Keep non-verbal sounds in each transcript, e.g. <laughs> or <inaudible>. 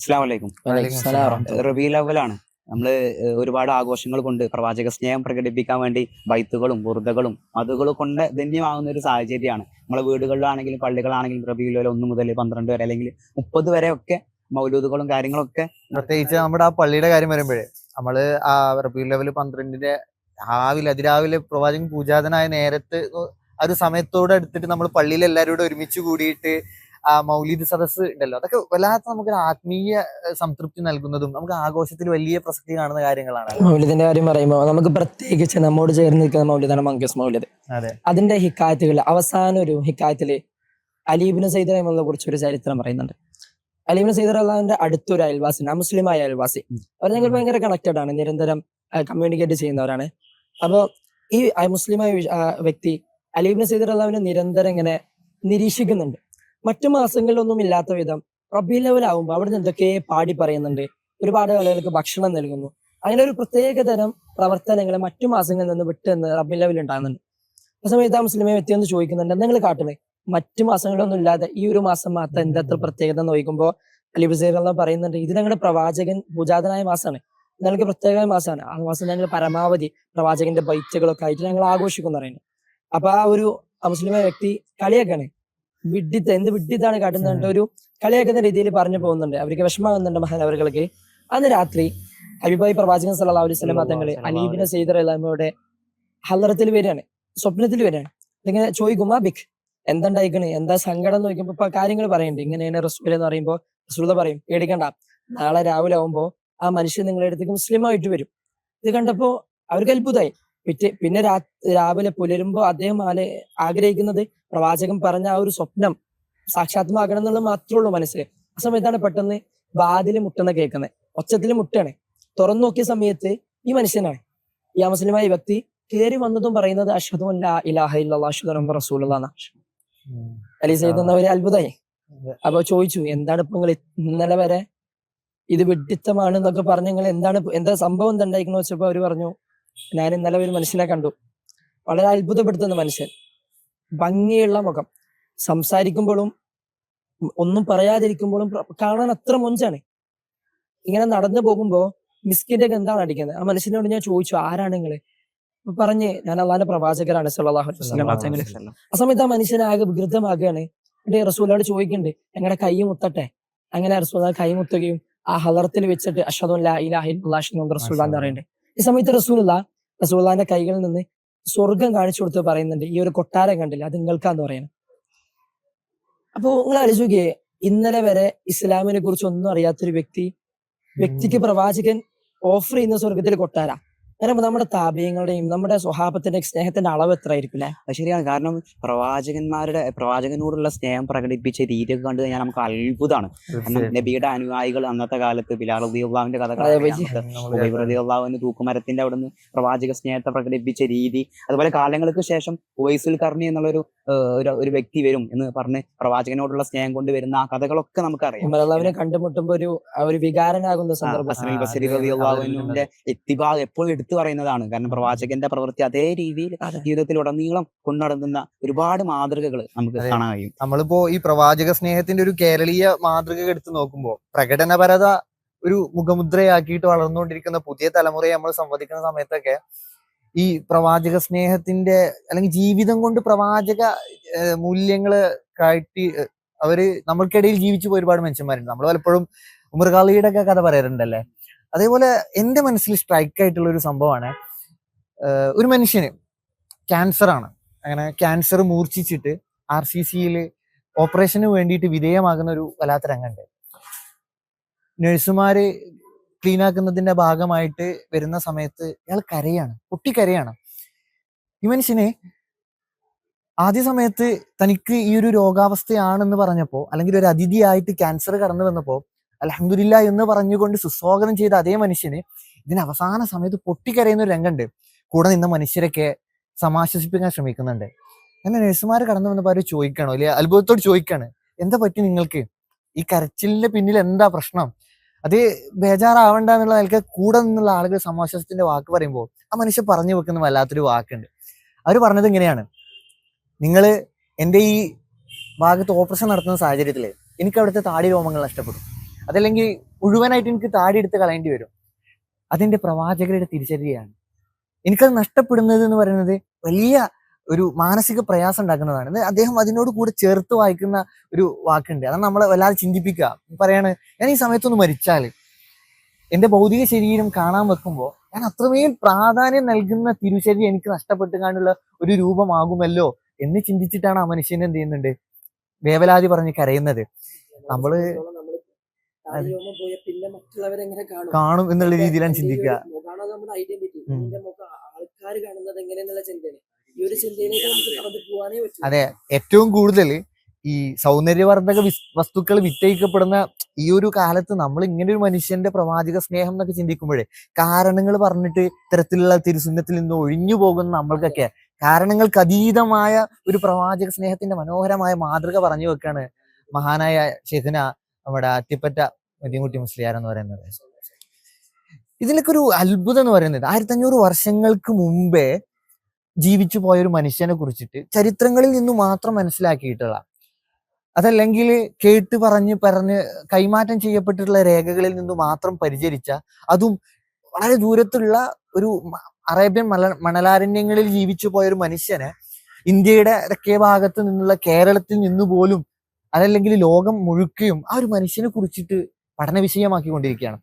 അസ്സാം വലൈക്കും. റബി ലെവലാണ്. നമ്മൾ ഒരുപാട് ആഘോഷങ്ങൾ കൊണ്ട് പ്രവാചക സ്നേഹം പ്രകടിപ്പിക്കാൻ വേണ്ടി ബൈത്തുകളും ബുർദകളും അതുകൾ കൊണ്ട് ധന്യമാകുന്ന ഒരു സാഹചര്യമാണ്. നമ്മളെ വീടുകളിലാണെങ്കിലും പള്ളികളാണെങ്കിലും റബീൽ ലെവൽ ഒന്ന് മുതൽ പന്ത്രണ്ട് വരെ അല്ലെങ്കിൽ മുപ്പത് വരെ ഒക്കെ മൗലൂദുകളും കാര്യങ്ങളൊക്കെ പ്രത്യേകിച്ച് നമ്മുടെ ആ പള്ളിയുടെ കാര്യം വരുമ്പോഴേ നമ്മൾ ആ റബീൽ അവൽ പന്ത്രണ്ടിന്റെ രാവിലെ അതിരാവിലെ പ്രവാചകൻ പൂജാതനായ നേരത്ത് ആ ഒരു സമയത്തോട് എടുത്തിട്ട് നമ്മൾ പള്ളിയിൽ എല്ലാവരും കൂടെ ഒരുമിച്ച് കൂടിയിട്ട് ആ മൗലിദ് സദസ് ഉണ്ടല്ലോ. അതൊക്കെ വല്ലാത്ത നമുക്ക് ആത്മീയ സംതൃപ്തി നൽകുന്നതും നമുക്ക് ആഘോഷത്തിൽ വലിയ പ്രസക്തി കാണുന്ന കാര്യങ്ങളാണ്. മൗലിദിന്റെ കാര്യം പറയുമ്പോൾ നമുക്ക് പ്രത്യേകിച്ച് നമ്മോട് ചേർന്ന് നിൽക്കുന്ന മൗലിദാണ് മങ്കസ് മൗലിദ്. അതെ. അതിന്റെ ഹിക്കായത്തുകൾ അവസാന ഒരു ഹിക്കായത്തിൽ അലീബിന് സൈദ് റഹിമുള്ള കുറിച്ച് ഒരു ചരിത്രം പറയുന്നുണ്ട്. അലീബിന് സൈദ് റഹ്ലാന്റെ അടുത്തൊരു അയൽവാസി മുസ്ലിമായ അയൽവാസി. അവർ ഞങ്ങൾ ഭയങ്കര കണക്റ്റഡ് ആണ് നിരന്തരം കമ്മ്യൂണിക്കേറ്റ് ചെയ്യുന്നവരാണ്. അപ്പോൾ ഈ മുസ്ലിമായ വ്യക്തി അലീബിന് സൈദ് റഹ്ലാവിനെ നിരന്തരം ഇങ്ങനെ നിരീക്ഷിക്കുന്നുണ്ട്. മറ്റു മാസങ്ങളിലൊന്നും ഇല്ലാത്ത വിധം റബി അവിടെ നിന്ന് എന്തൊക്കെ പാടി പറയുന്നുണ്ട്? ഒരുപാട് ആളുകൾക്ക് ഭക്ഷണം നൽകുന്നു. അങ്ങനെ ഒരു പ്രത്യേക തരം പ്രവർത്തനങ്ങൾ മറ്റു മാസങ്ങളിൽ നിന്ന് വിട്ട് എന്ന് റബ്ബി ലെവൽ ഉണ്ടാകുന്നുണ്ട്. ആ സമയത്ത് ആ മുസ്ലിമെ വ്യക്തി ഒന്ന് ചോദിക്കുന്നുണ്ട് നിങ്ങൾ കാട്ടണേ മറ്റു മാസങ്ങളിലൊന്നും ഇല്ലാതെ ഈ ഒരു മാസം മാത്രം എന്താ പ്രത്യേകത? എന്ന് ചോദിക്കുമ്പോൾ അലി ബസീർ പറയുന്നുണ്ട് ഇത് ഞങ്ങളുടെ പ്രവാചകൻ പൂജാതനായ മാസമാണ്. ഞങ്ങൾക്ക് പ്രത്യേക മാസമാണ്. ആ മാസം ഞങ്ങൾ പരമാവധി പ്രവാചകന്റെ ബൈറ്റുകളൊക്കെ ആയിട്ട് ഞങ്ങൾ ആഘോഷിക്കും പറയുന്നത് അപ്പൊ ആ ഒരു മുസ്ലിമ വ്യക്തി കളിയാക്കാണ് വിഡ്ഢിത്ത് എന്ത് വിഡ്ഢിത്താണ് കാട്ടുന്നത് ഒരു കളിയാക്കുന്ന രീതിയിൽ പറഞ്ഞു പോകുന്നുണ്ട്. അവർക്ക് വിഷമാകുന്നുണ്ട് മഹാനവറുകൾക്ക് അന്ന് രാത്രി അബിബായി പ്രവാചകൻ സല്ലാ അലൈഹി സ്വലമ തങ്ങൾ അലീബിനെ സെയ്ദർ അലാമയുടെ ഹലറത്തിൽ വരികയാണ്. സ്വപ്നത്തിൽ വരികയാണ്. ഇങ്ങനെ ചോദിക്കും ആ ബിഖ് എന്തുണ്ടായിക്കണ് എന്താ സങ്കടം എന്ന് ചോദിക്കുമ്പോ ഇപ്പൊ കാര്യങ്ങൾ പറയുന്നുണ്ട്. ഇങ്ങനെയാണ് റസൂൽ എന്ന് പറയുമ്പോ റസൂല പറയും പേടിക്കണ്ട. നാളെ രാവിലെ ആവുമ്പോ ആ മനുഷ്യൻ നിങ്ങളുടെ അടുത്തേക്ക് മുസ്ലിമായിട്ട് വരും. ഇത് കണ്ടപ്പോ അവർക്ക് അത്ഭുതമായി. പിറ്റേ പിന്നെ രാ രാവിലെ പുലരുമ്പോ അദ്ദേഹം ആലെ ആഗ്രഹിക്കുന്നത് പ്രവാചകൻ പറഞ്ഞ ആ ഒരു സ്വപ്നം സാക്ഷാത്മാകണം എന്നുള്ളത് മാത്രമേ ഉള്ളൂ മനസ്സിൽ ആ സമയത്താണ് പെട്ടെന്ന് വാതിൽ മുട്ടണ കേൾക്കുന്നത് ഒച്ചത്തിൽ മുട്ടാണ്. തുറന്നു നോക്കിയ സമയത്ത് ഈ മനുഷ്യനാണ്. ഈ അമുസ്ലിമായ വ്യക്തി കയറി വന്നതും പറയുന്നത് അഷ്ഹദു ഇലാഹ അഷ്ഹദു അന്ന അലി സയ്യിദ് അത്ഭുതമായി അപ്പൊ ചോദിച്ചു എന്താണ് ഇപ്പൊ നിങ്ങൾ ഇന്നലെ വരെ ഇത് വിഡിത്തമാണ് എന്നൊക്കെ പറഞ്ഞ് നിങ്ങൾ എന്താണ് എന്താ സംഭവം എന്താ ഉണ്ടായിക്കണോ വെച്ചപ്പോ അവർ പറഞ്ഞു ഞാൻ ഇന്നലെ ഒരു മനുഷ്യനെ കണ്ടു. വളരെ അത്ഭുതപ്പെടുത്തുന്ന മനുഷ്യൻ. ഭംഗിയുള്ള മുഖം. സംസാരിക്കുമ്പോഴും ഒന്നും പറയാതിരിക്കുമ്പോഴും കാണാൻ അത്ര മൊഞ്ചാണ്. ഇങ്ങനെ നടന്നു പോകുമ്പോ മിസ്കിന്റെ ഗന്ധാണ് അടിക്കുന്നത്? ആ മനുഷ്യനോട് ഞാൻ ചോദിച്ചു ആരാണ് നിങ്ങൾ? പറഞ്ഞ് ഞാൻ അള്ളാന്റെ പ്രവാചകരാണ് തങ്ങൾ ആ സമയത്ത് ആ മനുഷ്യനാകെ വികൃതമാകുകയാണ്. എന്നിട്ട് റസൂലോട് ചോദിക്കുന്നുണ്ട് ഞങ്ങളുടെ കൈ മുത്തട്ടെ? അങ്ങനെ റസൂൽ കൈ മുത്തുകയും ആ ഹലറത്തിൽ വെച്ചിട്ട് അഷദു ലാ ഇലാഹ അഷ്ഹദു അന്ന റസൂലുള്ളാഹ് എന്ന് പറയുന്നുണ്ട്. ഈ സമയത്ത് റസൂലുള്ള റസൂള്ളാന്റെ കൈകളിൽ നിന്ന് സ്വർഗം കാണിച്ചു കൊടുത്ത് പറയുന്നുണ്ട്. ഈ ഒരു കൊട്ടാരം കണ്ടില്ല? അത് നിങ്ങൾക്കാന്ന് പറയുന്നത് അപ്പോ നിങ്ങൾ ആലോചിക്കേ ഇന്നലെ വരെ ഇസ്ലാമിനെ കുറിച്ച് ഒന്നും അറിയാത്തൊരു വ്യക്തി വ്യക്തിക്ക് പ്രവാചകൻ ഓഫർ ചെയ്യുന്ന സ്വർഗത്തിൽ കൊട്ടാര. അങ്ങനെ നമ്മുടെ താപീയങ്ങളുടെയും നമ്മുടെ സ്വഭാവത്തിന്റെ സ്നേഹത്തിന്റെ അളവ് എത്ര ആയിരിക്കും അല്ലെ അത് ശരിയാണ്. കാരണം പ്രവാചകന്മാരുടെ പ്രവാചകനോടുള്ള സ്നേഹം പ്രകടിപ്പിച്ച രീതിയൊക്കെ കണ്ടു കഴിഞ്ഞാൽ നമുക്ക് അത്ഭുതമാണ്. കാരണം നബിയുടെ അനുയായികൾ അന്നത്തെ കാലത്ത് ബിലാൽ ഉദ്യോഗാവിന്റെ കഥ ഉദ്യോഗാവിന് തൂക്കുമരത്തിന്റെ അവിടുന്ന് പ്രവാചക സ്നേഹത്തെ പ്രകടിപ്പിച്ച രീതി അതുപോലെ കാലങ്ങൾക്ക് ശേഷം ഉവൈസുൽ കർണി എന്നുള്ളൊരു ഒരു വ്യക്തി വരും എന്ന് പറഞ്ഞ് പ്രവാചകനോടുള്ള സ്നേഹം കൊണ്ട് വരുന്ന ആ കഥകളൊക്കെ നമുക്കറിയാം. അറിയാം കണ്ടുമുട്ടുമ്പോ ഒരു ഒരു വികാരനാകുന്ന സന്ദർഭം. എപ്പോഴും എടുത്തു പറയുന്നതാണ്. കാരണം പ്രവാചകന്റെ പ്രവൃത്തി അതേ രീതിയിൽ ജീവിതത്തിലുടനീളം ജീവിതത്തിൽ ഉടനീളം ഒരുപാട് മാതൃകകൾ നമുക്ക്. കാണാൻ കഴിയും. നമ്മളിപ്പോ ഈ പ്രവാചക സ്നേഹത്തിന്റെ ഒരു കേരളീയ മാതൃക എടുത്തു നോക്കുമ്പോൾ പ്രകടനപരത ഒരു മുഖമുദ്രയാക്കിയിട്ട് വളർന്നുകൊണ്ടിരിക്കുന്ന പുതിയ തലമുറയെ നമ്മൾ സംവദിക്കുന്ന സമയത്തൊക്കെ ഈ പ്രവാചക സ്നേഹത്തിന്റെ അല്ലെങ്കിൽ ജീവിതം കൊണ്ട് പ്രവാചക മൂല്യങ്ങൾ കാട്ടി അവർ നമ്മൾക്കിടയിൽ ജീവിച്ചു പോയ ഒരുപാട് മനുഷ്യന്മാരുണ്ട്. നമ്മൾ പലപ്പോഴും ഉമർഖാളിയുടെ ഒക്കെ കഥ പറയാറുണ്ടല്ലേ? അതേപോലെ എന്റെ മനസ്സിൽ സ്ട്രൈക്ക് ആയിട്ടുള്ള ഒരു സംഭവമാണ് ഒരു മനുഷ്യന് ക്യാൻസർ ആണ്. അങ്ങനെ ക്യാൻസർ മൂർച്ഛിച്ചിട്ട് ആർ സി സിയിൽ ഓപ്പറേഷന് വേണ്ടിയിട്ട് വിധേയമാകുന്ന ഒരു വല്ലാത്ത രംഗമുണ്ട്. നഴ്സുമാര് ക്ലീൻ ആക്കുന്നതിന്റെ ഭാഗമായിട്ട് വരുന്ന സമയത്ത് ഇയാൾ കരയാണ് പൊട്ടിക്കരയാണ്. ഈ മനുഷ്യന് ആദ്യ സമയത്ത് തനിക്ക് ഈ ഒരു രോഗാവസ്ഥയാണെന്ന് പറഞ്ഞപ്പോൾ അല്ലെങ്കിൽ ഒരു അതിഥിയായിട്ട് ക്യാൻസർ കടന്നു വന്നപ്പോ അലഹമില്ല എന്ന് പറഞ്ഞുകൊണ്ട് സുസ്വാഗതം ചെയ്ത അതേ മനുഷ്യന് ഇതിന് അവസാന സമയത്ത് പൊട്ടിക്കരയുന്ന ഒരു രംഗമുണ്ട്. കൂടെ നിന്ന മനുഷ്യരൊക്കെ സമാശ്വസിപ്പിക്കാൻ ശ്രമിക്കുന്നുണ്ട്. അങ്ങനെ നഴ്സുമാർ കടന്നു വന്നപ്പോൾ അവർ ചോദിക്കണോ അല്ലെ അത്ഭുതത്തോട് ചോദിക്കാണ് എന്താ പറ്റി നിങ്ങൾക്ക്? ഈ കരച്ചിലിന്റെ പിന്നിൽ എന്താ പ്രശ്നം? അത് ബേജാറാവണ്ട എന്നുള്ള നിലയ്ക്ക് കൂടെ നിന്നുള്ള ആളുകൾ സമാശ്വാസത്തിന്റെ വാക്ക് പറയുമ്പോൾ ആ മനുഷ്യൻ പറഞ്ഞു വെക്കുന്ന വല്ലാത്തൊരു വാക്കുണ്ട്. അവർ പറഞ്ഞത് ഇങ്ങനെയാണ്. നിങ്ങൾ എന്റെ ഈ ഭാഗത്ത് ഓപ്പറേഷൻ നടത്തുന്ന സാഹചര്യത്തിൽ എനിക്ക് അവിടുത്തെ താടി രോമങ്ങൾ നഷ്ടപ്പെടും. അതല്ലെങ്കിൽ മുഴുവനായിട്ട് എനിക്ക് താടി എടുത്ത് കളയേണ്ടി വരും. അതിന്റെ പ്രവാചകരുടെ തിരിച്ചറിയാണ്. എനിക്കത് നഷ്ടപ്പെടുന്നത് എന്ന് പറയുന്നത് വലിയ ഒരു മാനസിക പ്രയാസം ഉണ്ടാക്കുന്നതാണ്. അദ്ദേഹം അതിനോട് കൂടെ ചേർത്ത് വായിക്കുന്ന ഒരു വാക്കുണ്ട്. അതാണ് നമ്മളെ വല്ലാതെ ചിന്തിപ്പിക്കുക. പറയാണ് ഞാൻ ഈ സമയത്തൊന്ന് മരിച്ചാൽ എന്റെ ഭൗതിക ശരീരം കാണാൻ വെക്കുമ്പോൾ ഞാൻ അത്രമേൽ പ്രാധാന്യം നൽകുന്ന തിരുശരി എനിക്ക് നഷ്ടപ്പെട്ടു കാണുള്ള ഒരു രൂപമാകുമല്ലോ എന്ന് ചിന്തിച്ചിട്ടാണ് ആ മനുഷ്യൻ എന്ത് ചെയ്യുന്നുണ്ട്? വേവലാതി പറഞ്ഞ് കരയുന്നത്. നമ്മൾ പിന്നെ മറ്റുള്ളവരെങ്ങനെ കാണും? കാണും എന്നുള്ള രീതിയിലാണ് ചിന്തിക്കുക. മുഖാണ് നമ്മുടെ ഐഡന്റിറ്റി മുഖം ആൾക്കാർ കാണുന്നത് എങ്ങനെയെന്നുള്ള ചിന്തയാണ്. ഈ ഒരു ചിന്തയിലേക്ക് നമുക്ക് കടന്നു പോകാനേ പറ്റും. അതെ ഏറ്റവും കൂടുതൽ ഈ സൗന്ദര്യവർദ്ധക വിസ്- വസ്തുക്കൾ വിറ്റയിക്കപ്പെടുന്ന ഈ ഒരു കാലത്ത് നമ്മൾ ഇങ്ങനെ ഒരു മനുഷ്യന്റെ പ്രവാചക സ്നേഹം എന്നൊക്കെ ചിന്തിക്കുമ്പോഴേ കാരണങ്ങൾ പറഞ്ഞിട്ട് ഇത്തരത്തിലുള്ള തിരുസുന്നത്തിൽ നിന്ന് ഒഴിഞ്ഞു പോകുന്ന നമ്മൾക്കൊക്കെ കാരണങ്ങൾക്ക് അതീതമായ ഒരു പ്രവാചക സ്നേഹത്തിന്റെ മനോഹരമായ മാതൃക പറഞ്ഞു വെക്കാണ് മഹാനായ ഷെഹ്ന നമ്മുടെ അത്തിപ്പറ്റ മതിമുട്ടി മുസ്ലിയാർ എന്ന് പറയുന്നത്. ഇതിലൊക്കെ ഒരു അത്ഭുതം എന്ന് പറയുന്നത് ആയിരത്തി അഞ്ഞൂറ് വർഷങ്ങൾക്ക് മുമ്പേ ജീവിച്ചു പോയ ഒരു മനുഷ്യനെ കുറിച്ചിട്ട് ചരിത്രങ്ങളിൽ നിന്ന് മാത്രം മനസ്സിലാക്കിയിട്ടുള്ള അതല്ലെങ്കിൽ കേട്ട് പറഞ്ഞ് പറഞ്ഞ് കൈമാറ്റം ചെയ്യപ്പെട്ടിട്ടുള്ള രേഖകളിൽ നിന്ന് മാത്രം പരിചരിച്ച അതും വളരെ ദൂരത്തുള്ള ഒരു അറേബ്യൻ മല മണലാരണ്യങ്ങളിൽ ജീവിച്ചു പോയ ഒരു മനുഷ്യനെ ഇന്ത്യയുടെ തെക്കേ ഭാഗത്ത് നിന്നുള്ള കേരളത്തിൽ നിന്ന് പോലും അതല്ലെങ്കിൽ ലോകം മുഴുക്കയും ആ ഒരു മനുഷ്യനെ കുറിച്ചിട്ട് പഠന വിഷയമാക്കിക്കൊണ്ടിരിക്കുകയാണ്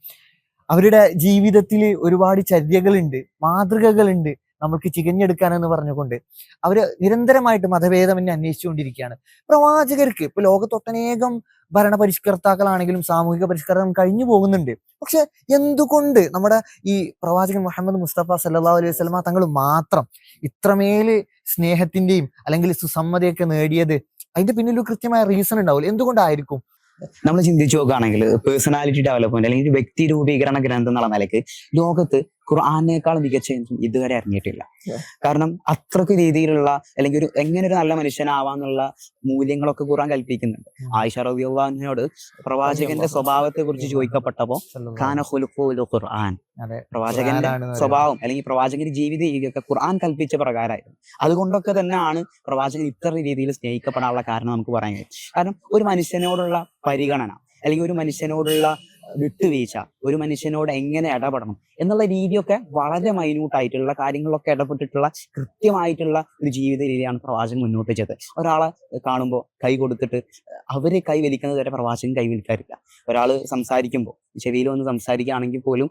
അവരുടെ ജീവിതത്തിൽ ഒരുപാട് ചര്യകളുണ്ട് മാതൃകകളുണ്ട് നമ്മൾക്ക് ചികഞ്ഞെടുക്കാനെന്ന് പറഞ്ഞുകൊണ്ട് അവർ നിരന്തരമായിട്ട് മതഭേദം എന്നെ അന്വേഷിച്ചുകൊണ്ടിരിക്കുകയാണ്. പ്രവാചകർക്ക് ഇപ്പൊ ലോകത്തൊട്ടനേകം ഭരണ പരിഷ്കർത്താക്കളാണെങ്കിലും സാമൂഹിക പരിഷ്കരണം കഴിഞ്ഞു പോകുന്നുണ്ട്. പക്ഷെ എന്തുകൊണ്ട് നമ്മുടെ ഈ പ്രവാചകൻ മുഹമ്മദ് മുസ്തഫ സല്ലാ അലൈഹി വസ്ലമ തങ്ങൾ മാത്രം ഇത്രമേൽ സ്നേഹത്തിന്റെയും അല്ലെങ്കിൽ സുസമ്മതയൊക്കെ നേടിയത്? അതിന്റെ പിന്നിൽ കൃത്യമായ റീസൺ ഉണ്ടാവില്ല. എന്തുകൊണ്ടായിരിക്കും? നമ്മൾ ചിന്തിച്ചു നോക്കുകയാണെങ്കിൽ പേഴ്സണാലിറ്റി ഡെവലപ്മെന്റ് അല്ലെങ്കിൽ വ്യക്തി രൂപീകരണ ഗ്രന്ഥം എന്നുള്ള നിലയ്ക്ക് ലോകത്ത് ഖുർആാനേക്കാൾ മികച്ച എന്തും ഇതുവരെ ഇറങ്ങിയിട്ടില്ല. കാരണം അത്രയ്ക്ക് രീതിയിലുള്ള അല്ലെങ്കിൽ ഒരു എങ്ങനെ ഒരു നല്ല മനുഷ്യനാവാന്നുള്ള മൂല്യങ്ങളൊക്കെ ഖുർആൻ കൽപ്പിക്കുന്നുണ്ട്. ഉം. ആയിഷ റബിയോട് പ്രവാചകന്റെ സ്വഭാവത്തെ കുറിച്ച് ചോദിക്കപ്പെട്ടപ്പോ ഖാന ഖുർആൻ. പ്രവാചകന്റെ സ്വഭാവം അല്ലെങ്കിൽ പ്രവാചകന്റെ ജീവിത രീതിയൊക്കെ ഖുർആൻ കൽപ്പിച്ച പ്രകാരമായിരുന്നു അതുകൊണ്ടൊക്കെ തന്നെയാണ് പ്രവാചകൻ ഇത്ര രീതിയിൽ സ്നേഹിക്കപ്പെടാനുള്ള കാരണം നമുക്ക് പറയാൻ കഴിയും. കാരണം ഒരു മനുഷ്യനോടുള്ള പരിഗണന അല്ലെങ്കിൽ ഒരു മനുഷ്യനോടുള്ള വിട്ടുവീഴ്ച ഒരു മനുഷ്യനോട് എങ്ങനെ ഇടപെടണം? എന്നുള്ള രീതിയൊക്കെ വളരെ മൈന്യൂട്ട് ആയിട്ടുള്ള കാര്യങ്ങളിലൊക്കെ ഇടപെട്ടിട്ടുള്ള കൃത്യമായിട്ടുള്ള ഒരു ജീവിത രീതിയാണ് പ്രവാചകൻ മുന്നോട്ട് വെച്ചത് ഒരാളെ കാണുമ്പോൾ കൈ കൊടുത്തിട്ട് അവരെ കൈ വലിക്കുന്നത് വരെ പ്രവാചകൻ കൈ വലിക്കാറില്ല ഒരാൾ സംസാരിക്കുമ്പോൾ ചെവിയിൽ വന്ന് സംസാരിക്കുകയാണെങ്കിൽ പോലും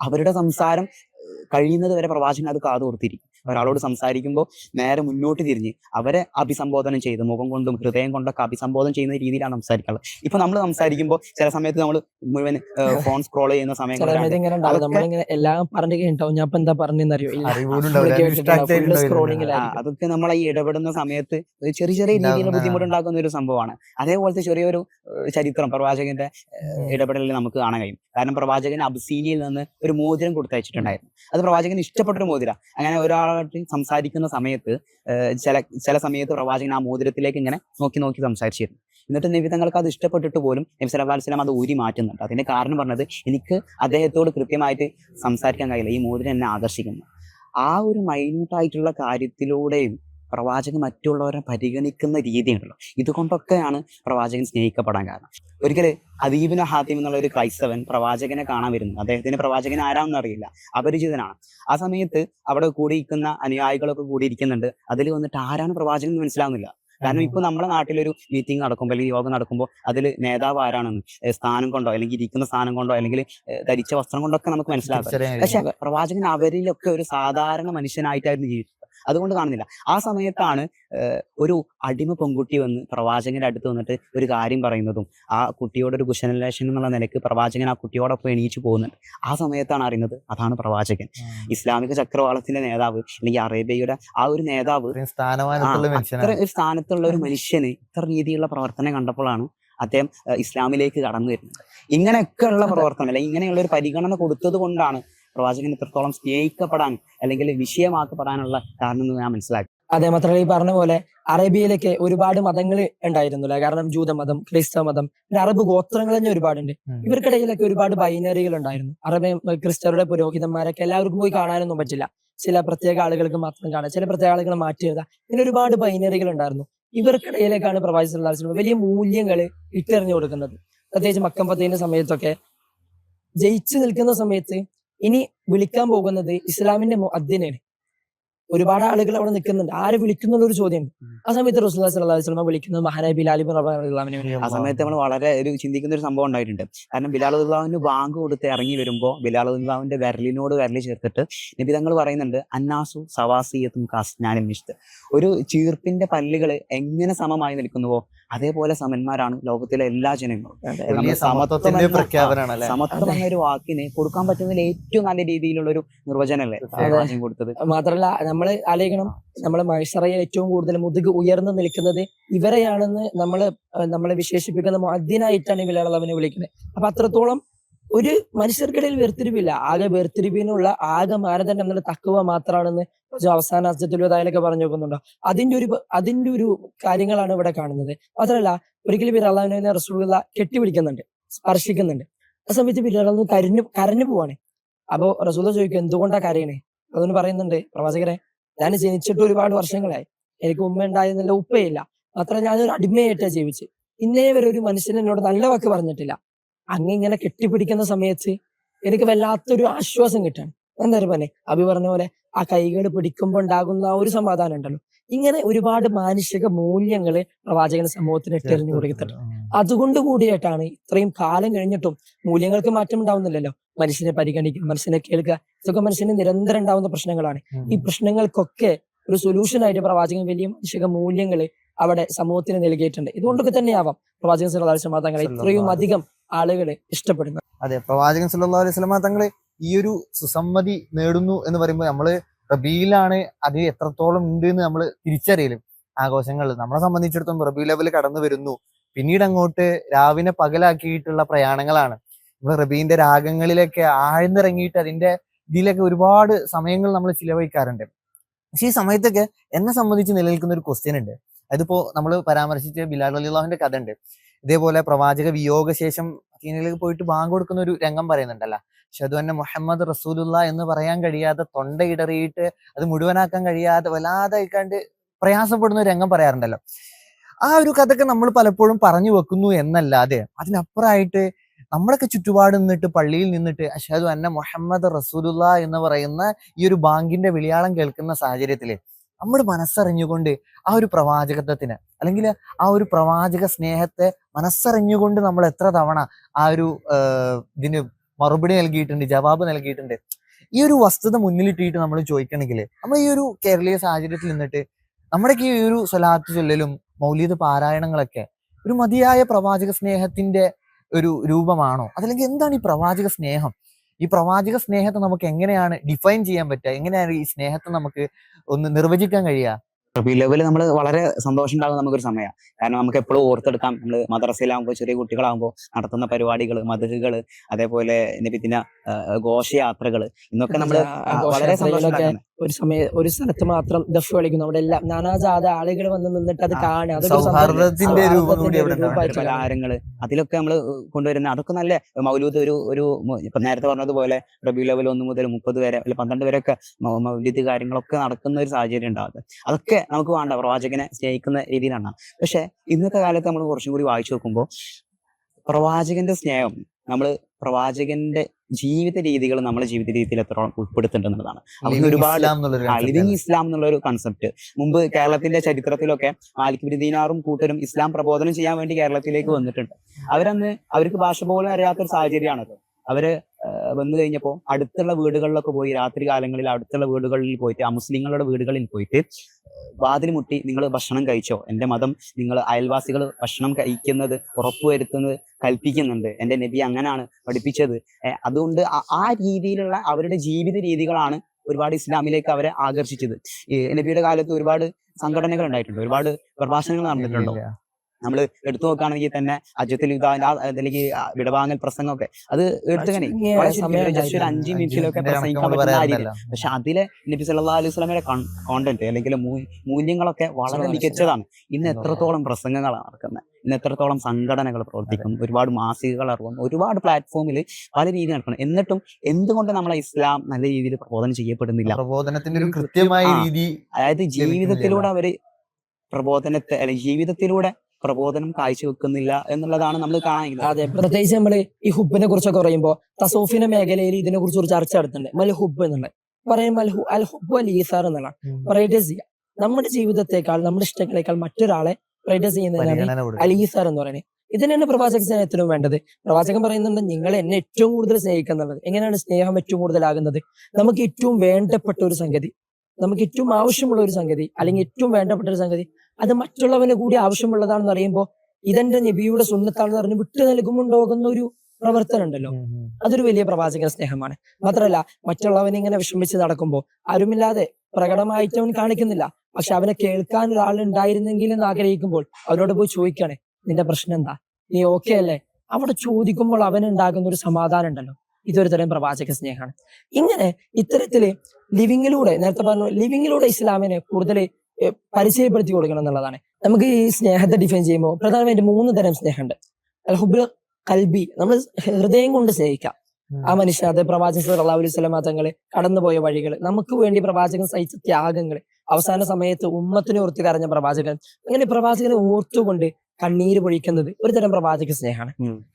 അവരുടെ സംസാരം കഴിയുന്നത് വരെ പ്രവാചകൻ അത് കാത് ഓർത്തിരിക്കും ഒരാളോട് സംസാരിക്കുമ്പോൾ നേരെ മുന്നോട്ട് തിരിഞ്ഞ് അവരെ അഭിസംബോധന ചെയ്ത് മുഖം കൊണ്ടും ഹൃദയം കൊണ്ടൊക്കെ അഭിസംബോധന ചെയ്യുന്ന രീതിയിലാണ് സംസാരിക്കാറുള്ളത്. ഇപ്പൊ നമ്മൾ സംസാരിക്കുമ്പോൾ ചില സമയത്ത് നമ്മൾ മുഴുവൻ ഫോൺ സ്ക്രോൾ <laughs> ചെയ്യുന്ന നമ്മൾ എല്ലാം പറഞ്ഞു കഴിഞ്ഞിട്ടാവും ഞാൻ എന്താ. അതൊക്കെ നമ്മൾ ഈ ഇടപെടുന്ന സമയത്ത് ചെറിയ ചെറിയ രീതിയിൽ ബുദ്ധിമുട്ടുണ്ടാക്കുന്ന ഒരു സംഭവമാണ്. അതേപോലത്തെ ചെറിയൊരു ചരിത്രം പ്രവാചകന്റെ. ഇടപെടലിൽ നമുക്ക് കാണാൻ കഴിയും. കാരണം പ്രവാചകൻ അബ്സീനിയിൽ നിന്ന് ഒരു മോതിരം കൊടുത്തയച്ചിട്ടുണ്ടായിരുന്നു. അത് പ്രവാചകന് ഇഷ്ടപ്പെട്ടൊരു മോതിര. അങ്ങനെ ഒരാളായിട്ട് സംസാരിക്കുന്ന സമയത്ത് ചില ചില സമയത്ത് പ്രവാചകൻ ആ മോതിരത്തിലേക്ക് ഇങ്ങനെ നോക്കി നോക്കി സംസാരിച്ചിരുന്നു. എന്നിട്ട് നബി തങ്ങൾക്ക് അത് ഇഷ്ടപ്പെട്ടിട്ട് പോലും നബി വസല്ലം അത് ഊരി മാറ്റുന്നുണ്ട്. അതിന്റെ കാരണം പറഞ്ഞത് എനിക്ക് അദ്ദേഹത്തോട് കൃത്യമായിട്ട് സംസാരിക്കാൻ കഴിയില്ല. ഈ മോതിരം എന്നെ ആകർഷിക്കുന്നു. ആ ഒരു മൈന്യൂട്ടായിട്ടുള്ള കാര്യത്തിലൂടെയും പ്രവാചകൻ മറ്റുള്ളവരെ പരിഗണിക്കുന്ന രീതിയുണ്ടല്ലോ ഇതുകൊണ്ടൊക്കെയാണ് പ്രവാചകൻ സ്നേഹിക്കപ്പെടാൻ കാരണം. ഒരിക്കൽ അദീബിന് ഹാദിം എന്നുള്ള ഒരു ക്രൈസ്തവൻ പ്രവാചകനെ കാണാൻ വരുന്നു. അദ്ദേഹത്തിന് പ്രവാചകൻ ആരാണെന്ന് അറിയില്ല. അപരിചിതനാണ്. ആ സമയത്ത് അവിടെ കൂടിയിരിക്കുന്ന അനുയായികളൊക്കെ കൂടിയിരിക്കുന്നുണ്ട്. അതിൽ വന്നിട്ട് ആരാണ് പ്രവാചകൻ എന്ന് മനസ്സിലാവുന്നില്ല. കാരണം ഇപ്പൊ നമ്മുടെ നാട്ടിലൊരു മീറ്റിംഗ് നടക്കുമ്പോൾ അല്ലെങ്കിൽ യോഗം നടക്കുമ്പോൾ അതിൽ നേതാവ് ആരാണെന്ന് സ്ഥാനം കൊണ്ടോ അല്ലെങ്കിൽ ഇരിക്കുന്ന സ്ഥാനം കൊണ്ടോ അല്ലെങ്കിൽ ധരിച്ച വസ്ത്രം കൊണ്ടൊക്കെ നമുക്ക് മനസ്സിലാക്കാം പക്ഷെ പ്രവാചകൻ അവരിലൊക്കെ ഒരു സാധാരണ മനുഷ്യനായിട്ടായിരുന്നു ജീവിച്ചത്. അതുകൊണ്ട് കാണുന്നില്ല. ആ സമയത്താണ് ഒരു അടിമ പെൺകുട്ടി വന്ന് പ്രവാചകന്റെ അടുത്ത് വന്നിട്ട് ഒരു കാര്യം പറയുന്നതും ആ കുട്ടിയോട് ഒരു കുശലലേഷൻ എന്നുള്ള നിലയ്ക്ക് പ്രവാചകൻ ആ കുട്ടിയോടൊപ്പം എണീച്ചു പോകുന്നുണ്ട് ആ സമയത്താണ് അറിയുന്നത് അതാണ് പ്രവാചകൻ. ഇസ്ലാമിക ചക്രവാളത്തിന്റെ നേതാവ് അല്ലെങ്കിൽ അറേബ്യയുടെ ആ ഒരു നേതാവ് അത്ര ഒരു സ്ഥാനത്തുള്ള ഒരു മനുഷ്യന് ഇത്ര രീതിയിലുള്ള പ്രവർത്തനം കണ്ടപ്പോഴാണ് അദ്ദേഹം ഇസ്ലാമിലേക്ക് കടന്നു വരുന്നത്. ഇങ്ങനെയൊക്കെയുള്ള പ്രവർത്തനം അല്ലെങ്കിൽ ഇങ്ങനെയുള്ള ഒരു പരിഗണന കൊടുത്തത് കൊണ്ടാണ് പ്രവാചകൻ ഇത്രത്തോളം സ്നേഹിക്കപ്പെടാൻ അല്ലെങ്കിൽ വിഷയമാക്കപ്പെടാനുള്ള കാരണം എന്ന് ഞാൻ മനസ്സിലാക്കി. അതെ മാത്രമല്ല ഈ പറഞ്ഞ പോലെ അറേബ്യയിലൊക്കെ ഒരുപാട് മതങ്ങൾ ഉണ്ടായിരുന്നില്ല കാരണം ജൂതമതം ക്രൈസ്തവ മതം പിന്നെ അറബ് ഗോത്രങ്ങൾ തന്നെ ഒരുപാടുണ്ട്. ഇവർക്കിടയിലൊക്കെ ഒരുപാട് ബൈനറികൾ ഉണ്ടായിരുന്നു. അറബ് ക്രിസ്ത്യരുടെ പുരോഹിതന്മാരൊക്കെ എല്ലാവർക്കും പോയി കാണാനൊന്നും പറ്റില്ല. ചില പ്രത്യേക ആളുകൾക്ക് മാത്രം കാണാം ചില പ്രത്യേക ആളുകൾ മാറ്റി എഴുതാം ഇങ്ങനെ ഒരുപാട് ബൈനറികൾ ഉണ്ടായിരുന്നു. ഇവർക്കിടയിലേക്കാണ് പ്രവാചി സല്ലല്ലാഹു വലിയ മൂല്യങ്ങൾ ഇട്ടെറിഞ്ഞു കൊടുക്കുന്നത്. പ്രത്യേകിച്ച് മക്കം പത്തിന്റെ സമയത്തൊക്കെ ജയിച്ചു നിൽക്കുന്ന സമയത്ത് ഇനി വിളിക്കാൻ പോകുന്നത് ഇസ്ലാമിന്റെ അധ്യനാണ് ഒരുപാട് ആളുകൾ അവിടെ നിൽക്കുന്നുണ്ട്. ആരെ വിളിക്കുന്നുള്ള ഒരു ചോദ്യമുണ്ട്. ആ സമയത്ത് റസൂൽ അലൈഹി വസല്ലം വിളിക്കുന്നത് മഹാനായ ബിലാലി ബിൻ റബാഹ് റളിയല്ലാഹു അൻഹുവിനെ ആ സമയത്ത് നമ്മൾ വളരെ ഒരു ചിന്തിക്കുന്ന ഒരു സംഭവം ഉണ്ടായിട്ടുണ്ട്. കാരണം ബിലാൽ ഉദ്ദാവിന് ബാങ്ക് കൊടുത്ത് ഇറങ്ങി വരുമ്പോൾ ബിലാൽ ഉദ്ദാവിന്റെ വിരലിനോട് വിരൽ ചേർത്തിട്ട് നബി തങ്ങൾ പറയുന്നുണ്ട് അന്നാസു സവാസിയത്തും കാസ്നാനും നിഷ്ത് ഒരു ചീർപ്പിന്റെ പല്ലുകൾ എങ്ങനെ സമമായി നിൽക്കുന്നുവോ അതേപോലെ സമന്മാരാണ് ലോകത്തിലെ എല്ലാ ജനങ്ങളും. സമത്വം എന്ന-. എന്നൊരു വാക്കിന് കൊടുക്കാൻ പറ്റുന്നതിൽ ഏറ്റവും നല്ല രീതിയിലുള്ള ഒരു നിർവചനല്ലേ കൊടുത്തത്. മാത്രല്ല നമ്മൾ ആലോചിക്കണം. നമ്മളെ മൈസറയിൽ ഏറ്റവും കൂടുതൽ മുതുക് ഉയർന്നു നിൽക്കുന്നത് ഇവരെയാണെന്ന് നമ്മൾ നമ്മളെ വിശേഷിപ്പിക്കുന്ന മദ്യനായിട്ടാണ് ബിലാൽ അവനെ വിളിക്കുന്നത്. അപ്പൊ അത്രത്തോളം ഒരു മനുഷ്യർക്കിടയിൽ വേർതിരിവില്ല. ആകെ വേർതിരിവിനുള്ള ആകെ മാനദണ്ഡം എന്നുള്ള തക്കവ മാത്രമാണെന്ന് അവസാന അസത്തുലുദായാലൊക്കെ പറഞ്ഞു നോക്കുന്നുണ്ടോ അതിന്റെ ഒരു അതിന്റെ ഒരു കാര്യങ്ങളാണ് ഇവിടെ കാണുന്നത്. മാത്രമല്ല ഒരിക്കലും ബിലാൽ റസൂള്ള റസൂലുള്ള കെട്ടിപ്പിടിക്കുന്നുണ്ട് സ്പർശിക്കുന്നുണ്ട്. ആ സമയത്ത് അള്ളാഹു കരഞ്ഞു കരഞ്ഞു പോവാണ്. അപ്പോ റസൂല ചോദിക്കും എന്തുകൊണ്ടാ കരയണേ? അതുകൊണ്ട് പറയുന്നുണ്ട് പ്രവാചകരെ ഞാൻ ജനിച്ചിട്ട് ഒരുപാട് വർഷങ്ങളായി. എനിക്ക് ഉമ്മ ഉണ്ടായിരുന്നില്ല ഉപ്പയില്ല. മാത്രം ഞാനൊരു അടിമയായിട്ടാ ജീവിച്ച് ഇന്നേ വരെ ഒരു മനുഷ്യൻ എന്നോട് നല്ല വാക്ക് പറഞ്ഞിട്ടില്ല. അങ്ങ് ഇങ്ങനെ കെട്ടിപ്പിടിക്കുന്ന സമയത്ത് എനിക്ക് വല്ലാത്തൊരു ആശ്വാസം കിട്ടാണ്. എന്തായാലും പറഞ്ഞേ അഭി പറഞ്ഞ പോലെ ആ കൈകൾ പിടിക്കുമ്പോൾ ഉണ്ടാകുന്ന ആ ഒരു സമാധാനം ഉണ്ടല്ലോ. ഇങ്ങനെ ഒരുപാട് മാനുഷിക മൂല്യങ്ങൾ പ്രവാചകൻ സമൂഹത്തിന് തെളിഞ്ഞു കൊടുത്തിട്ടുണ്ട്. അതുകൊണ്ട് കൂടിയായിട്ടാണ് ഇത്രയും കാലം കഴിഞ്ഞിട്ടും മൂല്യങ്ങൾക്ക് മാറ്റം ഉണ്ടാവുന്നില്ലല്ലോ. മനുഷ്യനെ പരിഗണിക്കുക മനുഷ്യനെ കേൾക്കുക ഇതൊക്കെ മനുഷ്യന് നിരന്തരം ഉണ്ടാവുന്ന പ്രശ്നങ്ങളാണ്. ഈ പ്രശ്നങ്ങൾക്കൊക്കെ ഒരു സൊല്യൂഷൻ ആയിട്ട് പ്രവാചകൻ വലിയ മാനുഷിക മൂല്യങ്ങൾ അവിടെ സമൂഹത്തിന് നൽകിയിട്ടുണ്ട്. ഇതുകൊണ്ടൊക്കെ തന്നെയാവാം പ്രവാചകൻ വസല്ലം തങ്ങളെ ഇത്രയും അധികം ആളുകളെ ഇഷ്ടപ്പെടുന്നത്. അതെ പ്രവാചകൻ സല്ലല്ലാഹു അലൈഹി തങ്ങൾ ഈ ഒരു സുസമ്മതി നേടുന്നു എന്ന് പറയുമ്പോൾ നമ്മൾ റബിയിലാണ് അത് എത്രത്തോളം ഉണ്ട് എന്ന് നമ്മൾ തിരിച്ചറിയലും. ആഘോഷങ്ങൾ നമ്മളെ സംബന്ധിച്ചിടത്തോളം റബി ലെവൽ കടന്നു വരുന്നു. പിന്നീട് അങ്ങോട്ട് രാവിനെ പകലാക്കിയിട്ടുള്ള പ്രയാണങ്ങളാണ്. നമ്മൾ റബീന്റെ രാഗങ്ങളിലൊക്കെ ആഴ്ന്നിറങ്ങിയിട്ട് അതിന്റെ ഇതിലൊക്കെ ഒരുപാട് സമയങ്ങൾ നമ്മൾ ചിലവഴിക്കാറുണ്ട്. പക്ഷെ ഈ സമയത്തൊക്കെ എന്നെ സംബന്ധിച്ച് നിലനിൽക്കുന്ന ഒരു ക്വസ്റ്റ്യൻ ഉണ്ട്. അതിപ്പോ നമ്മൾ പരാമർശിച്ച ബിലാൽ അലിള്ളാഹിന്റെ കഥ ഉണ്ട്. ഇതേപോലെ പ്രവാചക വിയോഗശേഷം മദീനയിലേക്ക് പോയിട്ട് ബാങ്ക് കൊടുക്കുന്ന ഒരു രംഗം പറയുന്നുണ്ടല്ലോ. ഷദു അന്ന മുഹമ്മദ് റസൂലുള്ള എന്ന് പറയാൻ കഴിയാതെ തൊണ്ട ഇടറിയിട്ട് അത് മുഴുവനാക്കാൻ കഴിയാതെ വല്ലാതെ കണ്ട് പ്രയാസപ്പെടുന്ന രംഗം പറയാറുണ്ടല്ലോ. ആ ഒരു കഥയൊക്കെ നമ്മൾ പലപ്പോഴും പറഞ്ഞു വെക്കുന്നു എന്നല്ലാതെ അതിനപ്പുറമായിട്ട് നമ്മളൊക്കെ ചുറ്റുപാട് നിന്നിട്ട് പള്ളിയിൽ നിന്നിട്ട് അഷാദു അന്ന മുഹമ്മദ് റസൂലുള്ള എന്ന് പറയുന്ന ഈ ഒരു ബാങ്കിന്റെ വിളിയാളം കേൾക്കുന്ന സാഹചര്യത്തിൽ നമ്മൾ മനസ്സറിഞ്ഞുകൊണ്ട് ആ ഒരു പ്രവാചകത്വത്തിന് അല്ലെങ്കിൽ ആ ഒരു പ്രവാചക സ്നേഹത്തെ മനസ്സറിഞ്ഞുകൊണ്ട് നമ്മൾ എത്ര തവണ ആ ഒരു ഇതിന് മറുപടി നൽകിയിട്ടുണ്ട് ജവാബ് നൽകിയിട്ടുണ്ട്. ഈ ഒരു വസ്തുത മുന്നിലിട്ടിട്ട് നമ്മൾ ചോദിക്കണമെങ്കിൽ നമ്മൾ ഈ ഒരു കേരളീയ സാഹചര്യത്തിൽ നിന്നിട്ട് നമ്മുടെയൊക്കെ ഈ ഒരു സ്വലാത്ത് ചൊല്ലലും മൗലിക പാരായണങ്ങളൊക്കെ ഒരു മതിയായ പ്രവാചക സ്നേഹത്തിന്റെ ഒരു രൂപമാണോ? അതല്ലെങ്കിൽ എന്താണ് ഈ പ്രവാചക സ്നേഹം? ഈ പ്രവാചക സ്നേഹത്തെ നമുക്ക് എങ്ങനെയാണ് ഡിഫൈൻ ചെയ്യാൻ പറ്റുക? എങ്ങനെയാണ് ഈ സ്നേഹത്തെ നമുക്ക് ഒന്ന് നിർവചിക്കാൻ കഴിയുക? റബി ലെവൽ നമ്മൾ വളരെ സന്തോഷം ഉണ്ടാകുന്ന നമുക്കൊരു സമയമാണ്. കാരണം നമുക്ക് എപ്പോഴും ഓർത്തെടുക്കാം. നമ്മൾ മദ്രസയിലാകുമ്പോൾ ചെറിയ കുട്ടികളാകുമ്പോൾ നടത്തുന്ന പരിപാടികൾ മതകുകൾ അതേപോലെ പിന്നെ ഘോഷയാത്രകൾ ഇന്നൊക്കെ നമ്മൾ വളരെ സന്തോഷം ഒരു സമയ ഒരു സ്ഥലത്ത് മാത്രം ദഫ് കളിക്കുന്നു. അവിടെ എല്ലാം നാനാജാത ആളുകൾ വന്ന് നിന്നിട്ട് അത് കാണുക. അതിലൊക്കെ നമ്മൾ കൊണ്ടുവരുന്ന അതൊക്കെ നല്ല മൗലൂദ് ഒരു ഒരു ഇപ്പൊ നേരത്തെ പറഞ്ഞതുപോലെ റബി ലെവൽ ഒന്ന് മുതൽ മുപ്പത് വരെ അല്ലെ പന്ത്രണ്ട് വരെയൊക്കെ മൗലിദ് കാര്യങ്ങളൊക്കെ നടക്കുന്ന ഒരു സാഹചര്യം ഉണ്ടാകുന്നത്. അതൊക്കെ നമുക്ക് വേണ്ട പ്രവാചകനെ സ്നേഹിക്കുന്ന രീതിയിലാണ്. പക്ഷെ ഇന്നത്തെ കാലത്ത് നമ്മൾ കുറച്ചും കൂടി വായിച്ചു നോക്കുമ്പോൾ പ്രവാചകന്റെ സ്നേഹം നമ്മൾ പ്രവാചകന്റെ ജീവിത രീതികൾ നമ്മുടെ ജീവിത രീതിയിൽ എത്രത്തോളം ഉൾപ്പെടുത്തുന്നുണ്ടെന്നതാണ് അതിന് Living ഒരുപാട് ലിവിങ് ഇസ്ലാം എന്നുള്ള ഒരു കൺസെപ്റ്റ് മുമ്പ് കേരളത്തിന്റെ ചരിത്രത്തിലൊക്കെ മാലിക് ദീനാറും കൂട്ടരും ഇസ്ലാം പ്രബോധനം ചെയ്യാൻ വേണ്ടി കേരളത്തിലേക്ക് വന്നിട്ടുണ്ട്. അവരന്ന് അവർക്ക് ഭാഷ പോലും അറിയാത്തൊരു സാഹചര്യമാണത്. അവർ വന്നു കഴിഞ്ഞപ്പോൾ അടുത്തുള്ള വീടുകളിലൊക്കെ പോയി രാത്രി കാലങ്ങളിൽ അടുത്തുള്ള വീടുകളിൽ പോയിട്ട് ആ മുസ്ലിങ്ങളുടെ വീടുകളിൽ പോയിട്ട് വാതിൽ മുട്ടി നിങ്ങൾ ഭക്ഷണം കഴിച്ചോ? എന്റെ മതം നിങ്ങൾ അയൽവാസികൾ ഭക്ഷണം കഴിക്കുന്നത് ഉറപ്പുവരുത്തുന്നത് കൽപ്പിക്കുന്നുണ്ട്. എന്റെ നബി അങ്ങനെയാണ് പഠിപ്പിച്ചത്. അതുകൊണ്ട് ആ- രീതിയിലുള്ള അവരുടെ ജീവിത രീതികളാണ് ഒരുപാട് ഇസ്ലാമിലേക്ക് അവരെ ആകർഷിച്ചത്. നബിയുടെ കാലത്ത് ഒരുപാട് സംഘടനകൾ ഉണ്ടായിട്ടുണ്ട്. ഒരുപാട് പ്രഭാഷണങ്ങൾ നടന്നിട്ടുണ്ടോ. നമ്മൾ എടുത്തു നോക്കുകയാണെങ്കിൽ തന്നെ അജിത്തിൽ അല്ലെങ്കിൽ വിടവാങ്ങൽ പ്രസംഗമൊക്കെ. അത് എടുത്തുകനെ ചുരുങ്ങിയ ഒരു. അഞ്ച് മിനിറ്റിലൊക്കെ പ്രസംഗിക്കാൻ പറ്റുന്ന കാര്യമില്ല? പക്ഷെ അതിലെ നബി സല്ലാ അലൈഹി വസല്ലമയുടെ കോണ്ടന്റ് അല്ലെങ്കിൽ മൂല്യങ്ങളൊക്കെ വളരെ മികച്ചതാണ്. ഇന്ന് എത്രത്തോളം പ്രസംഗങ്ങളാണ് നടക്കുന്നത് ഇന്ന് എത്രത്തോളം സംഘടനകൾ പ്രവർത്തിക്കും? ഒരുപാട് മാസികകൾ ഇറങ്ങും. ഒരുപാട് പ്ലാറ്റ്ഫോമിൽ പല രീതിയിൽ നടക്കണം എന്നിട്ടും എന്തുകൊണ്ട് നമ്മളെ ഇസ്ലാം നല്ല രീതിയിൽ പ്രബോധനം ചെയ്യപ്പെടുന്നില്ല? പ്രബോധനത്തിന്റെ ഒരു കൃത്യമായ രീതി അതായത് ജീവിതത്തിലൂടെ അവർ പ്രബോധനത്തെ അല്ലെങ്കിൽ ജീവിതത്തിലൂടെ പ്രബോധനം കാഴ്ചവെക്കുന്നില്ല എന്നുള്ളതാണ് നമ്മൾ കാണുന്നത്. അതെ പ്രത്യേകിച്ച് നമ്മൾ ഈ ഹുബിനെ കുറിച്ചൊക്കെ പറയുമ്പോൾ തസോഫിന്റെ മേഖലയിൽ ഇതിനെ കുറിച്ച് ഒരു ചർച്ച നടത്തുന്നുണ്ട്. മൽ ഹുബ് എന്നുള്ളത് പറയും മൽ ഹു- അൽ ഹുബ് അൽ ഈസാർ എന്നാണ് പ്രൈഡസ് ചെയ്യുക നമ്മുടെ ജീവിതത്തെക്കാൾ നമ്മുടെ ഇഷ്ടങ്ങളെക്കാൾ മറ്റൊരാളെ പ്രൈഡസ് ചെയ്യുന്നതിനാണ് അലീസാർ എന്ന് പറയുന്നത്. ഇത് തന്നെയാണ് പ്രവാചക സ്നേഹത്തിനും വേണ്ടത്. പ്രവാചകൻ പറയുന്നുണ്ട് നിങ്ങൾ എന്നെ ഏറ്റവും കൂടുതൽ സ്നേഹിക്കുന്നുള്ളത് എങ്ങനെയാണ് സ്നേഹം ഏറ്റവും കൂടുതലാകുന്നത്? നമുക്ക് ഏറ്റവും വേണ്ടപ്പെട്ട ഒരു സംഗതി. നമുക്ക് ഏറ്റവും ആവശ്യമുള്ള ഒരു സംഗതി അല്ലെങ്കിൽ ഏറ്റവും വേണ്ടപ്പെട്ട ഒരു സംഗതി അത് മറ്റുള്ളവന് കൂടി ആവശ്യമുള്ളതാണെന്ന് അറിയുമ്പോൾ ഇതെന്റെ നബിയുടെ സുന്നത്താണെന്ന് പറഞ്ഞ് വിട്ടു നൽകുമുണ്ടാകുന്ന ഒരു പ്രവർത്തനം ഉണ്ടല്ലോ. അതൊരു വലിയ പ്രവാചക സ്നേഹമാണ്. മാത്രമല്ല മറ്റുള്ളവനെ ഇങ്ങനെ വിഷമിച്ച് നടക്കുമ്പോൾ ആരുമില്ലാതെ പ്രകടമായിട്ട് അവൻ കാണിക്കുന്നില്ല. പക്ഷെ അവനെ കേൾക്കാൻ ഒരാൾ ഉണ്ടായിരുന്നെങ്കിൽ എന്ന് ആഗ്രഹിക്കുമ്പോൾ അവരോട് പോയി ചോദിക്കണേ നിന്റെ പ്രശ്നം എന്താ? നീ ഓക്കെ അല്ലേ? അവിടെ ചോദിക്കുമ്പോൾ അവനുണ്ടാകുന്ന ഒരു സമാധാനം ഉണ്ടല്ലോ. ഇതൊരു തരം പ്രവാചക സ്നേഹമാണ്. ഇങ്ങനെ ഇത്തരത്തിൽ ലിവിങ്ങിലൂടെ നേരത്തെ പറഞ്ഞു ലിവിങ്ങിലൂടെ ഇസ്ലാമിനെ കൂടുതൽ പരിചയപ്പെടുത്തി കൊടുക്കണം എന്നുള്ളതാണ്. നമുക്ക് ഈ സ്നേഹത്തെ ഡിഫൈൻ ചെയ്യുമ്പോൾ പ്രധാനമായിട്ട് മൂന്ന് തരം സ്നേഹമുണ്ട്. അൽഹുബ് കൽബി നമ്മൾ ഹൃദയം കൊണ്ട് സ്നേഹിക്കാം. ആ മനുഷ്യൻ അത് പ്രവാചകൻ സല്ലല്ലാഹു അലൈഹി കടന്നുപോയ വഴികൾ നമുക്ക് വേണ്ടി പ്രവാചകൻ സഹിച്ച ത്യാഗങ്ങൾ അവസാന സമയത്ത് ഉമ്മത്തിനെ ഓർത്തി കരഞ്ഞ പ്രവാചകൻ അങ്ങനെ പ്രവാചകനെ ഓർത്തുകൊണ്ട് കണ്ണീര് പൊഴിക്കുന്നത് ഒരു തരം പ്രവാചക സ്നേഹമാണ്.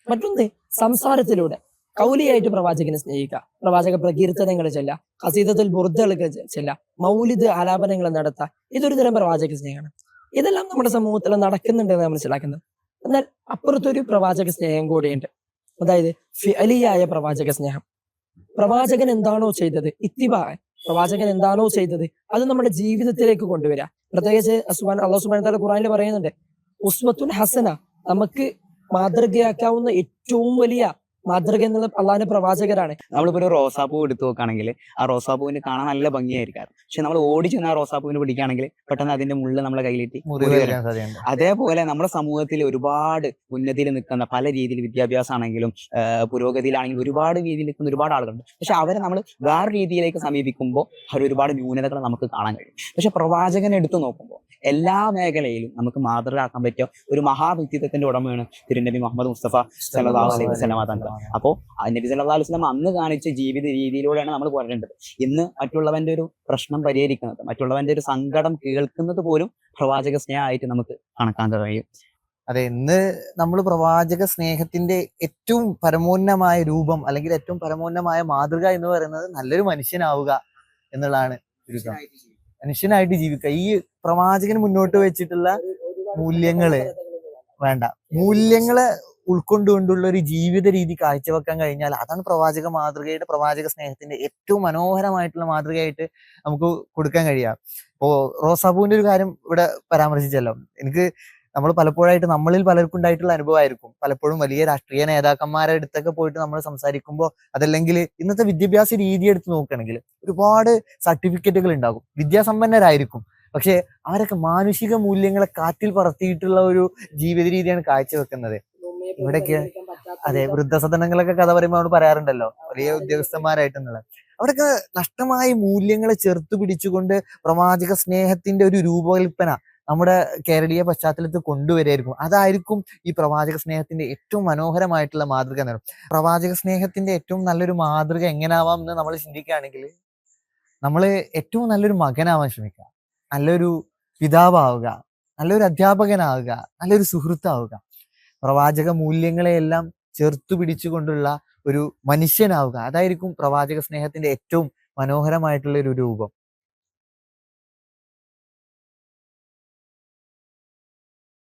മറ്റൊന്ന് സംസാരത്തിലൂടെ. കൗലിയായിട്ട് പ്രവാചകനെ സ്നേഹിക്കുക പ്രവാചക പ്രകീർത്തനങ്ങൾ ചെല്ല. ഹസീതത്തിൽ ബുർദകൾ ചെല്ല. മൗലിദ് ആലാപനങ്ങൾ നടത്തുക ഇതൊരു തരം പ്രവാചക സ്നേഹമാണ്. ഇതെല്ലാം നമ്മുടെ സമൂഹത്തിൽ നടക്കുന്നുണ്ടെന്ന് നമ്മൾ മനസ്സിലാക്കുന്നത്. എന്നാൽ അപ്പുറത്തൊരു പ്രവാചക സ്നേഹം കൂടിയുണ്ട്. അതായത് ഫിഅലിയായ പ്രവാചക സ്നേഹം. പ്രവാചകൻ എന്താണോ ചെയ്തത്? ഇത്തിബാ. പ്രവാചകൻ എന്താണോ ചെയ്തത്? അത് നമ്മുടെ ജീവിതത്തിലേക്ക് കൊണ്ടുവരിക പ്രത്യേകിച്ച് സുബാൻ അള്ളാഹു സുബാൻ താല ഖുറാനിൽ പറയുന്നുണ്ട് ഉസ്മത്തുൽ ഹസന. നമുക്ക് മാതൃകയാക്കാവുന്ന ഏറ്റവും വലിയ മാതൃക എന്നുള്ള അള്ളാഹിന്റെ പ്രവാചകരാണ്. നമ്മളിപ്പോ ഒരു റോസാപ്പൂ എടുത്തു നോക്കുകയാണെങ്കിൽ ആ റോസാപ്പൂവിന് കാണാൻ നല്ല ഭംഗിയായിരിക്കും. പക്ഷെ നമ്മൾ ഓടി ചെന്ന് ആ റോസാപ്പൂവിന് പിടിക്കുകയാണെങ്കിൽ പെട്ടെന്ന് അതിന്റെ മുള്ള് നമ്മളെ കയ്യിലെത്തി അതേപോലെ നമ്മുടെ സമൂഹത്തിൽ ഒരുപാട് ഉന്നതിയിൽ നിൽക്കുന്ന പല രീതിയിൽ വിദ്യാഭ്യാസം ആണെങ്കിലും പുരോഗതിയിലാണെങ്കിലും ഒരുപാട് രീതിയിൽ നിൽക്കുന്ന ഒരുപാട് ആളുകളുണ്ട്. പക്ഷെ അവരെ നമ്മൾ വേറെ രീതിയിലേക്ക് സമീപിക്കുമ്പോൾ അവർ ഒരുപാട് ന്യൂനതകൾ നമുക്ക് കാണാൻ കഴിയും. പക്ഷെ പ്രവാചകനെ എടുത്തു നോക്കുമ്പോൾ എല്ലാ മേഖലയിലും നമുക്ക് മാതൃകയാക്കാൻ പറ്റിയ ഒരു മഹാവ്യക്തിത്വത്തിന്റെ ഉടമയാണ് തിരുനബി മുഹമ്മദ് മുസ്തഫ സലഹ് അലൈഹി വസല്ലമ തങ്ങൾ അപ്പോൾ നബി സല്ലാ അലൈഹി വസല്ലം അന്ന് കാണിച്ച ജീവിത രീതിയിലൂടെയാണ് നമ്മൾ പോരേണ്ടത്. ഇന്ന് മറ്റുള്ളവന്റെ ഒരു പ്രശ്നം പരിഹരിക്കുന്നത് മറ്റുള്ളവന്റെ ഒരു സങ്കടം കേൾക്കുന്നത് പോലും പ്രവാചക സ്നേഹമായിട്ട് നമുക്ക് കണക്കാൻ കഴിയും. അതെ ഇന്ന് നമ്മൾ പ്രവാചക സ്നേഹത്തിന്റെ ഏറ്റവും പരമോന്നമായ രൂപം അല്ലെങ്കിൽ ഏറ്റവും പരമോന്നമായ മാതൃക എന്ന് പറയുന്നത് നല്ലൊരു മനുഷ്യനാവുക എന്നുള്ളതാണ് മനുഷ്യനായിട്ട് ജീവിക്കുക. ഈ പ്രവാചകൻ മുന്നോട്ട് വെച്ചിട്ടുള്ള മൂല്യങ്ങൾ വേണ്ട. മൂല്യങ്ങളെ ഉൾക്കൊണ്ടുകൊണ്ടുള്ള ഒരു ജീവിത രീതി കാഴ്ചവെക്കാൻ കഴിഞ്ഞാൽ അതാണ് പ്രവാചക മാതൃകയുടെ പ്രവാചക സ്നേഹത്തിന്റെ ഏറ്റവും മനോഹരമായിട്ടുള്ള മാതൃകയായിട്ട് നമുക്ക് കൊടുക്കാൻ കഴിയുക. ഇപ്പോ റോസാബുവിന്റെ ഒരു കാര്യം ഇവിടെ പരാമർശിച്ചല്ലോ. എനിക്ക് നമ്മൾ പലപ്പോഴായിട്ട് നമ്മളിൽ പലർക്കും ഉണ്ടായിട്ടുള്ള അനുഭവമായിരിക്കും. പലപ്പോഴും വലിയ രാഷ്ട്രീയ നേതാക്കന്മാരുടെ അടുത്തൊക്കെ പോയിട്ട് നമ്മൾ സംസാരിക്കുമ്പോൾ അതല്ലെങ്കിൽ ഇന്നത്തെ വിദ്യാഭ്യാസ രീതി എടുത്ത് നോക്കുകയാണെങ്കിൽ ഒരുപാട് സർട്ടിഫിക്കറ്റുകൾ ഉണ്ടാകും. വിദ്യാസമ്പന്നരായിരിക്കും. പക്ഷെ അവരൊക്കെ മാനുഷിക മൂല്യങ്ങളെ കാറ്റിൽ പറത്തിയിട്ടുള്ള ഒരു ജീവിത രീതിയാണ് കാഴ്ചവെക്കുന്നത്. ഇവിടെയൊക്കെ അതെ വൃദ്ധസദനങ്ങളൊക്കെ കഥ പറയുമ്പോൾ അവിടെ പറയാറുണ്ടല്ലോ. വലിയ ഉദ്യോഗസ്ഥന്മാരായിട്ടുള്ളത്. അവിടെയൊക്കെ നഷ്ടമായ മൂല്യങ്ങളെ ചെറുത്തു പിടിച്ചുകൊണ്ട് പ്രവാചക സ്നേഹത്തിന്റെ ഒരു രൂപകൽപ്പന നമ്മുടെ കേരളീയ പശ്ചാത്തലത്തിൽ കൊണ്ടുവരായിരിക്കും അതായിരിക്കും ഈ പ്രവാചക സ്നേഹത്തിന്റെ ഏറ്റവും മനോഹരമായിട്ടുള്ള മാതൃക എന്ന് പറയുന്നത്. പ്രവാചക സ്നേഹത്തിന്റെ ഏറ്റവും നല്ലൊരു മാതൃക എങ്ങനാവാം എന്ന് നമ്മൾ ചിന്തിക്കുകയാണെങ്കിൽ നമ്മൾ ഏറ്റവും നല്ലൊരു മകനാവാൻ ശ്രമിക്കുക. നല്ലൊരു പിതാവാവുക. നല്ലൊരു അധ്യാപകനാവുക. നല്ലൊരു സുഹൃത്താവുക. പ്രവാചക മൂല്യങ്ങളെയെല്ലാം ചേർത്തു പിടിച്ചുകൊണ്ടുള്ള ഒരു മനുഷ്യനാവുക. അതായിരിക്കും പ്രവാചക സ്നേഹത്തിന്റെ ഏറ്റവും മനോഹരമായിട്ടുള്ള ഒരു രൂപം.